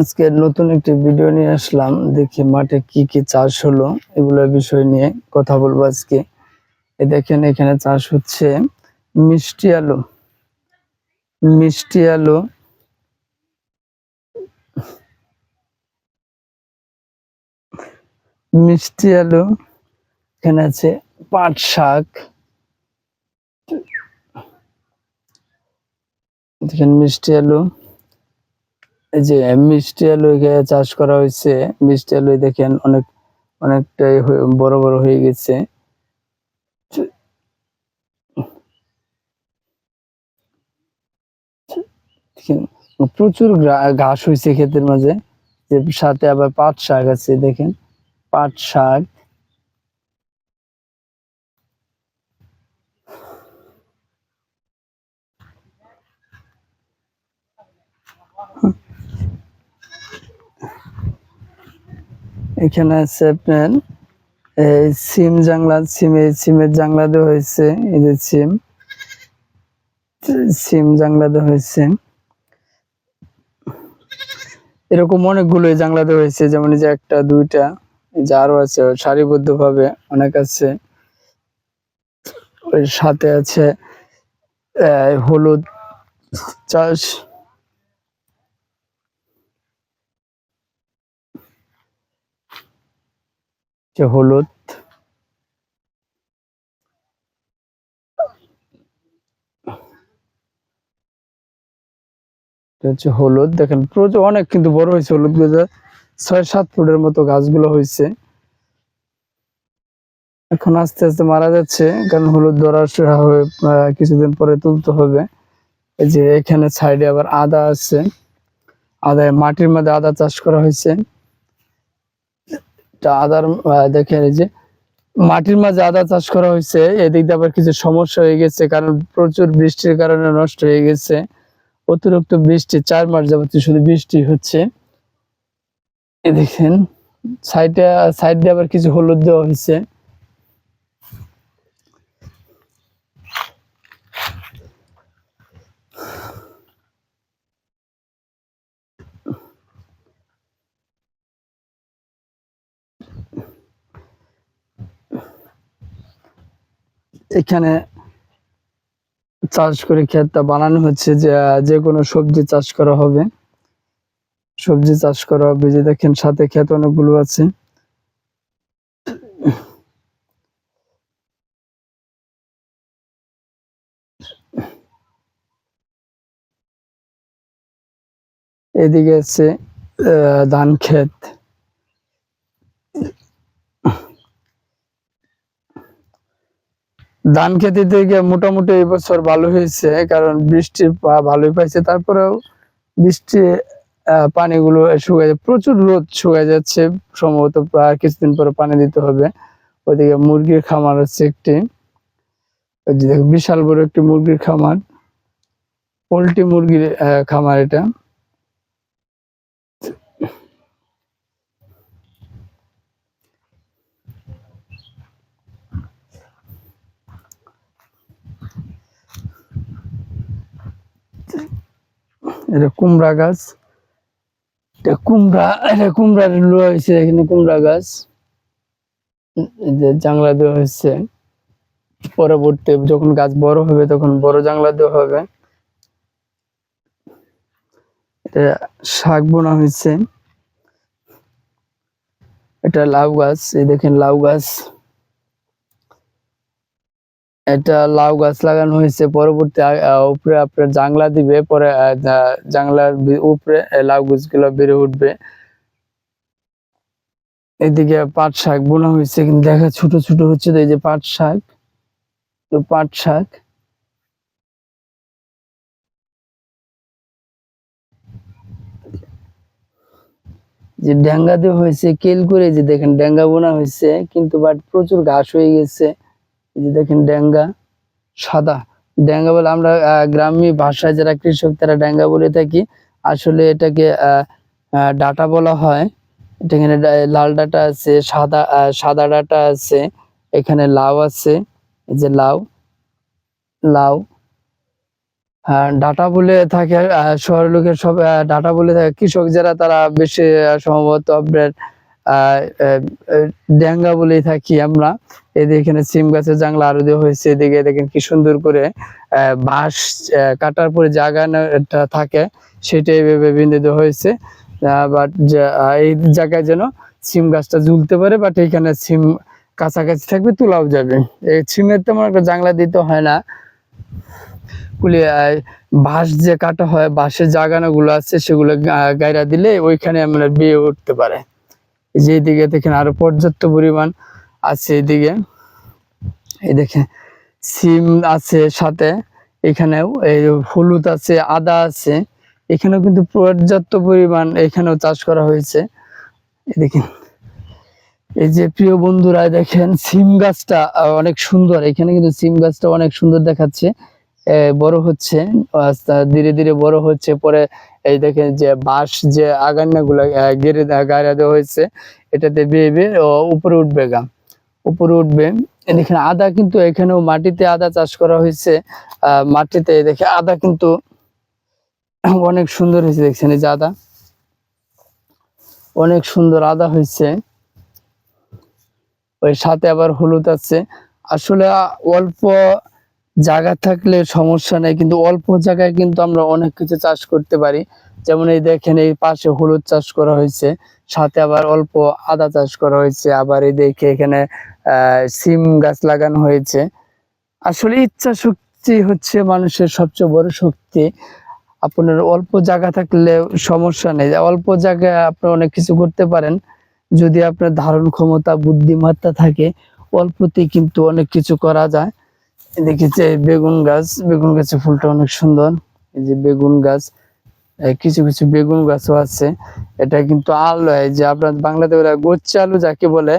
আজকে নতুন একটি ভিডিও নিয়ে আসলাম। দেখি মাঠে কি কি চাষ হলো, এগুলোর বিষয় নিয়ে কথা বলব আজকে। এ দেখেন এখানে চাষ হচ্ছে মিষ্টি আলু। মিষ্টি আলু। মিষ্টি আলু, এখানে আছে পাট শাক। দেখেন মিষ্টি আলু। যে মিষ্টি আলু এখানে চাষ করা হয়েছে, মিষ্টি আলু দেখেন অনেক, অনেকটাই বড় বড় হয়ে গেছে। প্রচুর ঘাস হয়েছে ক্ষেতের মাঝে। যে সাথে আবার পাট শাক আছে, দেখেন, পাট শাক। এখানে আছে আপনার সিম জাংলা, সিম, সিমের জাংলা দেওয়া হয়েছে, এই যে সিম। সিম জাংলা দেওয়া হয়েছে। এরকম অনেকগুলো জাংলা দেওয়া হয়েছে, যেমন যে একটা, দুইটা যে আছে সারিবদ্ধ ভাবে অনেক আছে। ওই সাথে আছে হলুদ, চাষ যে হলুদ। হচ্ছে হলুদ। দেখেন প্রচুর অনেক কিন্তু বড় হয়েছে হলুদ গাছ ছয় সাত ফুটের মতো গাছগুলো হয়েছে। এখন আস্তে আস্তে মারা যাচ্ছে কারণ হলুদ ধরা শুরু আহ, কিছুদিন পরে তুলতে হবে। এই যে এখানে সাইডে আবার আদা আছে। আদায় মাটির মধ্যে আদা চাষ করা হয়েছে। আদার দেখেন এই যে মাটির মাঝে আদা চাষ করা হয়েছে, এদিক দিয়ে আবার কিছু সমস্যা হয়ে গেছে, কারণ প্রচুর বৃষ্টির কারণে নষ্ট হয়ে গেছে। অতিরিক্ত বৃষ্টি, চার মাস যাবত শুধু বৃষ্টি হচ্ছে। এ সাইডে, সাইড দিয়ে আবার কিছু হলুদ দেওয়া হয়েছে। এখানে চাষ করে ক্ষেতটা বানানো হচ্ছে যে যে কোনো সবজি চাষ করা হবে। সবজি চাষ করা হবে, যে দেখেন সাথে ক্ষেত অনেকগুলো আছে। এদিকে আছে ধান ক্ষেত। ধান খেতে থেকে মোটামুটি এই বছর ভালো হয়েছে, কারণ বৃষ্টি ভালোই পাইছে। তারপরেও বৃষ্টি পানিগুলো শুকায় প্রচুর রোদ শুকায় যাচ্ছে, সম্ভবত প্রায় কিছুদিন পরে পানি দিতে হবে। ওইদিকে মুরগির খামার আছে একটি। বিশাল বড় একটি মুরগির খামার। পোল্ট্রি মুরগির খামার এটা। এটা কুমড়া গাছ। এটা কুমড়া, এটা কুমড়ার লোয়া হয়েছে, এখানে কুমড়া গাছ। জাংলা দেওয়া হয়েছে। পরবর্তী যখন গাছ বড় হবে, তখন বড় জাংলা দেওয়া হবে। এটা শাক বোনা হয়েছে। এটা লাউ গাছ, এই দেখেন লাউ গাছ। এটা লাউ গাছ লাগানো হয়েছে, পরবর্তী উপরে আপনার জাংলা দিবে, পরে জাংলার উপরে লাউ গাছগুলো বেড়ে উঠবে। এদিকে পাট শাক বোনা হয়েছে, কিন্তু দেখা ছোট ছোট হচ্ছে তো এই যে পাট শাক। তো পাট শাক। যে ডেঙ্গা দেওয়া হয়েছে, কেল করে যে দেখেন ডেঙ্গা বোনা হয়েছে, কিন্তু বাট প্রচুর ঘাস হয়ে গেছে। এই যে দেখেন ডেঙ্গা সাদা। ডেঙ্গা বলে আমরা গ্রামীণ ভাষায় যারা কৃষক তারা ডেঙ্গা বলে থাকি। আসলে এটাকে ডাটা বলা হয়। এটা এখানে লাল ডাটা আছে, সাদা সাদা ডাটা আছে, এখানে লাউ আছে, এই যে লাউ লাউ। ডাটা বলে থাকে শহরের লোকের সব ডাটা বলে থাকে। কৃষক যারা তারা বেশি সম্ভবত আপনার ড্যাঙ্গা বলেই থাকি আমরা। এদিকে এখানে সিম গাছের জাংলা আরও দেওয়া হয়েছে। এদিকে দেখেন কি সুন্দর করে বাঁশ কাটার পরে জায়গাটা থাকে সেটাই এইভাবে বেঁধে দেওয়া হয়েছে। বাট এই জায়গায় যেন সিম গাছটা ঝুলতে পারে বাট এখানে সিম কাছাকাছি থাকবে তোলাও যাবে। এই সিমের তেমন একটা জাংলা দিতে হয় না। আহ, বাঁশ যে কাটা হয় বাঁশের জাগানো গুলো আছে সেগুলো গায়রা দিলে ওইখানে আমরা বিয়ে উঠতে পারে। যে এইদিকে দেখেন আরও পর্যাপ্ত পরিমাণ আছে এদিকে এই দেখেন, সিম আছে সাথে, এখানেও এই হলুদ আছে, আদা আছে। এখানেও কিন্তু পর্যাপ্ত পরিমাণ এখানেও চাষ করা হয়েছে। দেখেন, এই যে প্রিয় বন্ধুরা, দেখেন সিম গাছটা অনেক সুন্দর। এখানে কিন্তু সিম গাছটা অনেক সুন্দর দেখাচ্ছে। বড় হচ্ছে ধীরে ধীরে বড় হচ্ছে, পরে এই দেখেন যে বাঁশ যে আগান্না গুলা গেড়ে গাড়া দেওয়া হয়েছে, এটাতে বেয়ে বেয়ে উপরে উঠবে গা। উপরে উঠবে। এই দেখেন আদা কিন্তু এখানেও মাটিতে আদা চাষ করা হয়েছে। মাটিতে দেখে আদা কিন্তু অনেক সুন্দর হয়েছে, দেখছেন এই যে আদা। অনেক সুন্দর আদা হয়েছে। ওই সাথে আবার হলুদ আছে। আসলে অল্প জায়গা থাকলে সমস্যা নেই, কিন্তু অল্প জায়গায় কিন্তু আমরা অনেক কিছু চাষ করতে পারি। যেমন এই দেখেন, এই পাশে হলুদ চাষ করা হয়েছে, সাথে আবার অল্প আদা চাষ করা হয়েছে, আবার এই দেখে এখানে সিম গাছ লাগানো হয়েছে। আসলে ইচ্ছা শক্তি হচ্ছে মানুষের সবচেয়ে বড় শক্তি। আপনার অল্প জায়গা থাকলে সমস্যা নেই। অল্প জায়গায় আপনি অনেক কিছু করতে পারেন। যদি আপনার ধারণ ক্ষমতা, বুদ্ধিমত্তা থাকে, অল্পতেই কিন্তু অনেক কিছু করা যায়। এদিকে যে বেগুন গাছ, বেগুন গাছের ফুলটা অনেক সুন্দর। এই যে বেগুন গাছ কিছু কিছু বেগুন গাছও আছে। এটা কিন্তু আলো, এই যে আপনার বাংলাতে ওরা গোচ্চা আলু যাকে বলে,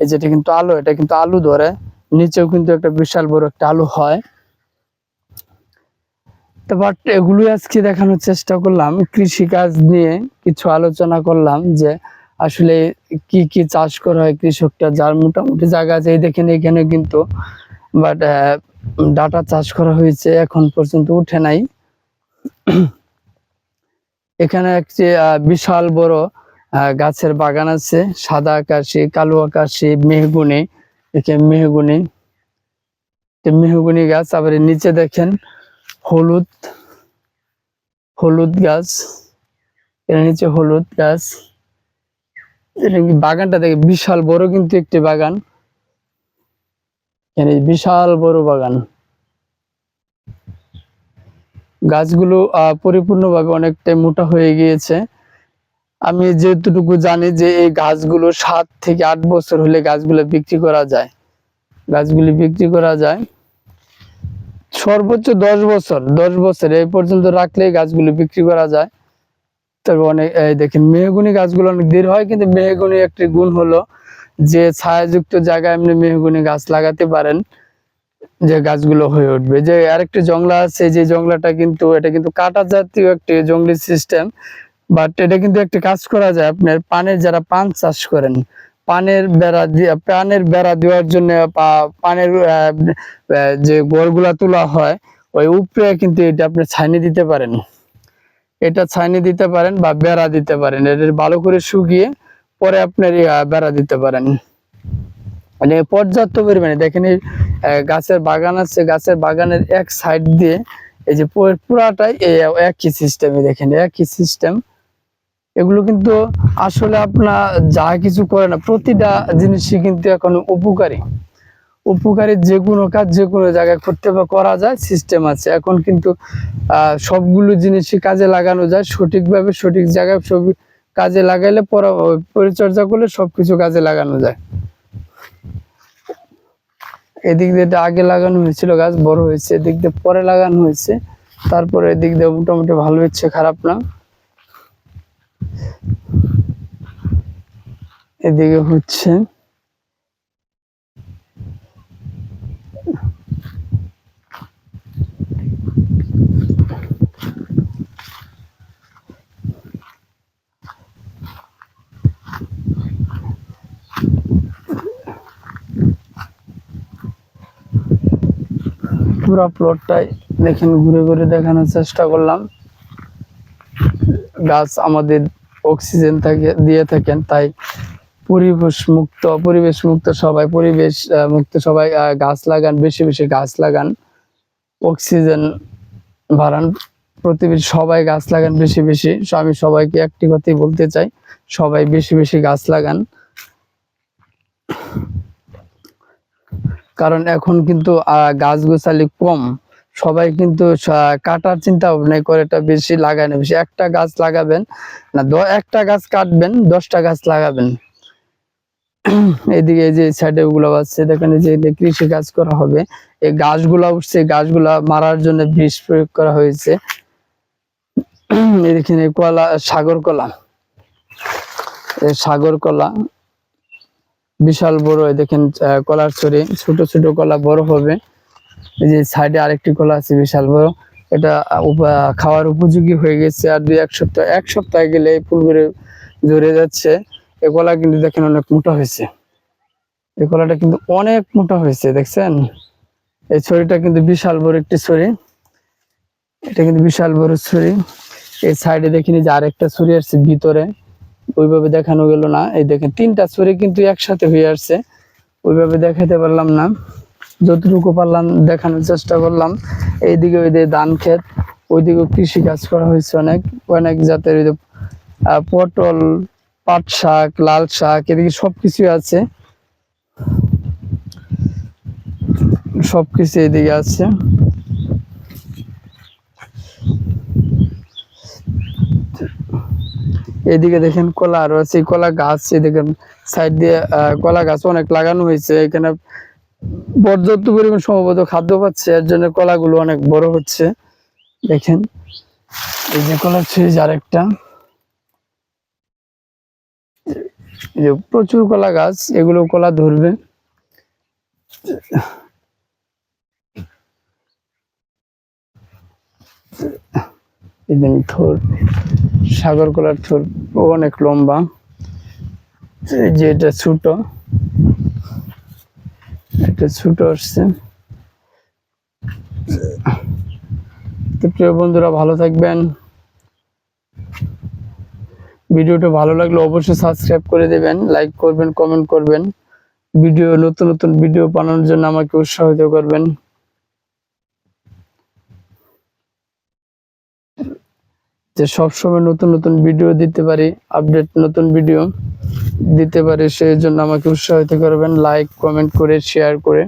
এই যেটা কিন্তু আলো, এটা কিন্তু আলু ধরে। নিচেও কিন্তু একটা বিশাল বড় একটা আলু হয়। তো বাট এগুলো আজকে দেখানোর চেষ্টা করলাম। কৃষি কাজ নিয়ে কিছু আলোচনা করলাম যে আসলে কি কি চাষ করা হয় কৃষকটা, যার মোটামুটি জায়গা আছে, এই দেখেন এখানে কিন্তু। বাট ডাটা চাষ করা হয়েছে, এখন পর্যন্ত উঠে নাই। এখানে একটি বিশাল বড় গাছের বাগান আছে, সাদা আকাশি, কালো আকাশি, মেহগুনি এখানে মেহগুনি। মেহগুনি গাছ, আবার নিচে দেখেন, হলুদ হলুদ গাছ, এর নিচে হলুদ গাছ। বাগানটা দেখে বিশাল বড় কিন্তু একটি বাগান। এখানে বিশাল বড় বাগান। গাছগুলো পরিপূর্ণভাবে অনেকটাই মোটা হয়ে গিয়েছে। আমি যেটুকু জানি যে এই গাছগুলো সাত থেকে আট বছর হলে গাছগুলো বিক্রি করা যায়। গাছগুলি বিক্রি করা যায়। সর্বোচ্চ দশ বছর দশ বছর এই পর্যন্ত রাখলে গাছগুলো বিক্রি করা যায়। তবে অনেক দেখেন, মেহগুনি গাছগুলো অনেক দৃঢ় হয়, কিন্তু মেহগুনি একটি গুণ হলো যে ছায়াযুক্ত জায়গায় আপনি মেহগুনি গাছ লাগাতে পারেন, যে গাছগুলো হয়ে উঠবে। যে আরেকটি জংলা আছে, যে জংলাটা কিন্তু, এটা কিন্তু কাটা জাতীয় একটি জঙ্গলি সিস্টেম বাট এটা কিন্তু একটা কাজ করা যায় আপনার পানের যারা পান চাষ করেন, পানের বেড়া দিয়ে, পানের বেড়া দেওয়ার জন্য পানের যে গোড়গুলা তোলা হয়, ওই উপরে কিন্তু এটা আপনি ছাইনি দিতে পারেন। এটা ছাইনি দিতে পারেন বা বেড়া দিতে পারেন। এটা ভালো করে শুকিয়ে পরে আপনার বেড়া দিতে পারেন। মানে পর্যাপ্ত পরিমাণে দেখেন গাছের বাগান আছে, গাছের বাগানের এক সাইড দিয়ে এই যে পুরাটাই একই সিস্টেমে দেখেন, একই সিস্টেম এগুলো কিন্তু আসলে আপনার যা কিছু করে না, প্রতিটা জিনিসই কিন্তু এখন উপকারী। উপকারী যে কোনো কাজ, যে কোনো জায়গায় করতে বা করা যায় সিস্টেম আছে। এখন কিন্তু সবগুলো জিনিসই কাজে লাগানো যায়, সঠিকভাবে সঠিক জায়গায় সব কাজে লাগাইলে পরা- পরিচর্যা করলে সবকিছু কাজে লাগানো যায়। এদিক দিয়ে আগে লাগানো হয়েছিল গাছ, বড় হয়েছে। এদিক দিয়ে পরে লাগানো হয়েছে। তারপরে এদিক দিয়ে মোটামুটি ভালো হচ্ছে, খারাপ না। এদিকে হচ্ছে পুরা প্লটটাই দেখেন, ঘুরে ঘুরে দেখানোর চেষ্টা করলাম। গাছ আমাদের অক্সিজেন থাকে, দিয়ে থাকেন, তাই পরিবেশ মুক্ত পরিবেশ মুক্ত সবাই, পরিবেশ মুক্ত সবাই গাছ লাগান, বেশি বেশি গাছ লাগান অক্সিজেন বাড়ান। প্রতিবেশী সবাই গাছ লাগান বেশি বেশি, আমি সবাইকে একটি কথাই বলতে চাই, সবাই বেশি বেশি গাছ লাগান। কারণ এখন কিন্তু গাছ গোছালি কম। সবাই কিন্তু কাটার চিন্তা ভাবনা করে এটা বেশি লাগায় না। বেশি একটা গাছ লাগাবেন, না একটা গাছ কাটবেন, দশটা গাছ লাগাবেন। এদিকে যে সাইডে গুলো আছে, দেখেন যে কৃষি কাজ করা হবে। এই গাছগুলা উঠছে, গাছগুলা মারার জন্য বিষ প্রয়োগ করা হয়েছে। এখানে কলা, সাগর কলা। সাগর কলা বিশাল বড় দেখেন কলার ছড়ি, ছোট ছোট কলা বড় হবে। এই যে সাইডে আরেকটি কলা আছে বিশাল বড়। এটা খাওয়ার উপযোগী হয়ে গেছে আর দুই, এক সপ্তাহ এক সপ্তাহ গেলে এই ফুলগুলো ঝরে যাচ্ছে। এই কলা কিন্তু দেখেন অনেক মোটা হয়েছে। এই কলাটা কিন্তু অনেক মোটা হয়েছে, দেখছেন? এই ছড়িটা কিন্তু বিশাল বড় একটি ছড়ি। এটা কিন্তু বিশাল বড় ছড়ি। এই সাইডে দেখিনি যে আরেকটা ছড়ি আসছে ভিতরে। ওইভাবে দেখানো গেল না। এই দেখেন, তিনটা ছুরি কিন্তু একসাথে হয়ে আসছে। ওইভাবে দেখাতে পারলাম না। যতটুকু পারলাম, দেখানোর চেষ্টা করলাম। এইদিকে ওই ধান ক্ষেত ওইদিকে কৃষি কাজ করা হয়েছে অনেক। অনেক জাতের পটল, পাট শাক, লাল শাক, এদিকে সবকিছু আছে। সবকিছু এদিকে আছে। এদিকে দেখেন কলা আরও আছে কলা গাছ, এদিকে সাইড দিয়ে কলা গাছ অনেক লাগানো হয়েছে। এখানে পর্যাপ্ত পরিমাণ সম্ভবত খাদ্য পাচ্ছে, এর জন্য কলাগুলো অনেক বড় হচ্ছে। দেখেন, এই যে কলা সিরিজ আরেকটা। যে প্রচুর কলা গাছ, এগুলো কলা ধরবে। থোর সাগর কলার থোর অনেক লম্বা। এই যে এটা ছোট। একটা ছোট আসছে। তো প্রিয় বন্ধুরা, ভালো থাকবেন। ভিডিওটা ভালো লাগলে অবশ্যই সাবস্ক্রাইব করে দেবেন, লাইক করবেন, কমেন্ট করবেন। ভিডিও, নতুন নতুন ভিডিও বানানোর জন্য আমাকে উৎসাহিত করবেন। যে সবসময় নতুন নতুন ভিডিও দিতে পারি আপডেট নতুন ভিডিও দিতে পারি সেই জন্য আমাকে উৎসাহিত করবেন লাইক কমেন্ট করে শেয়ার করে।